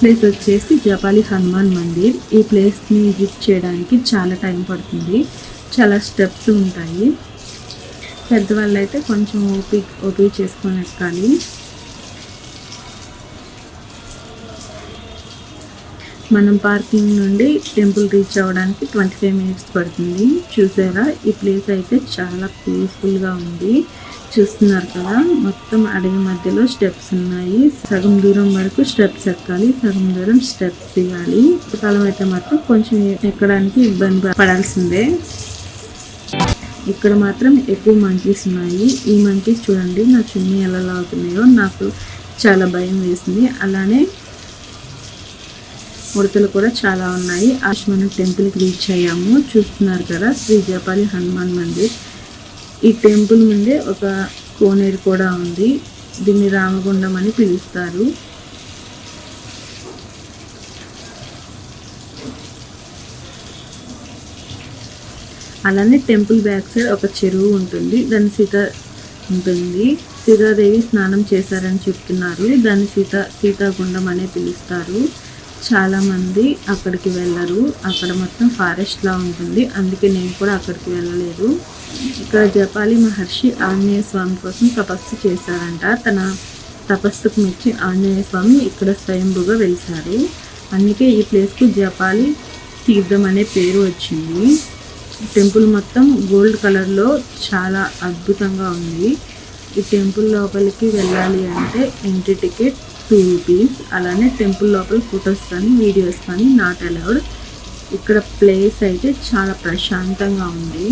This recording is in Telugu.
ప్లేస్ వచ్చేసి జపాలి హనుమాన్ మందిర్. ఈ ప్లేస్ని విజిట్ చేయడానికి చాలా టైం పడుతుంది. చాలా స్టెప్స్ ఉంటాయి. పెద్దవాళ్ళు అయితే కొంచెం ఓపి ఓపిక చేసుకొని ఎక్కాలి. మనం పార్కింగ్ నుండి టెంపుల్ రీచ్ అవ్వడానికి ట్వంటీ ఫైవ్ మినిట్స్ పడుతుంది. చూసారా? ఈ ప్లేస్ అయితే చాలా పీస్ఫుల్గా ఉంది. చూస్తున్నారు కదా మొత్తం అడవి మధ్యలో స్టెప్స్ ఉన్నాయి. సగం దూరం వరకు స్టెప్స్ ఎక్కాలి సగం దూరం స్టెప్స్ దిగాలి. కాలం అయితే మాత్రం కొంచెం ఎక్కడానికి ఇబ్బంది పడాల్సిందే. ఇక్కడ మాత్రం ఎక్కువ మంకీస్ ఉన్నాయి. ఈ మంకీస్ చూడండి నా చున్నీ ఎలా లాగుతున్నాయో. నాకు చాలా భయం వేసింది. అలానే ఉడతలు కూడా చాలా ఉన్నాయి. ఆశ మనం టెంపుల్కి రీచ్ అయ్యాము. చూస్తున్నారు కదా శ్రీ జపాలి హనుమాన్ మందిర్. ఈ టెంపుల్ ముందే ఒక కోనేరు కూడా ఉంది. దీన్ని రామగుండం అని పిలుస్తారు. అలానే టెంపుల్ బ్యాక్ సైడ్ ఒక చెరువు ఉంటుంది. దాని సీత ఉంటుంది. సీతాదేవి స్నానం చేశారని చెప్తున్నారు. దాన్ని సీత సీతాగుండం అనే పిలుస్తారు. చాలామంది అక్కడికి వెళ్ళరు. అక్కడ మొత్తం ఫారెస్ట్ లా ఉంటుంది. అందుకే నేను కూడా అక్కడికి వెళ్ళలేదు. ఇక్కడ జపాలి మహర్షి ఆంజనేయ స్వామి కోసం తపస్సు చేశారంట. తన తపస్సుకు మెచ్చి ఆంజనేయ స్వామి ఇక్కడ స్వయంభుగా వెలిశారు. అందుకే ఈ ప్లేస్కు జపాలి తీర్థం అనే పేరు వచ్చింది. టెంపుల్ మొత్తం గోల్డ్ కలర్లో చాలా అద్భుతంగా ఉంది. ఈ టెంపుల్ లోపలికి వెళ్ళాలి అంటే ఎంట్రీ టికెట్ టూ రూపీస్ అలానే టెంపుల్ లోపల ఫొటోస్ కానీ వీడియోస్ కానీ నాట్ అలౌడ్. ఇక్కడ ప్లేస్ అయితే చాలా ప్రశాంతంగా ఉంది.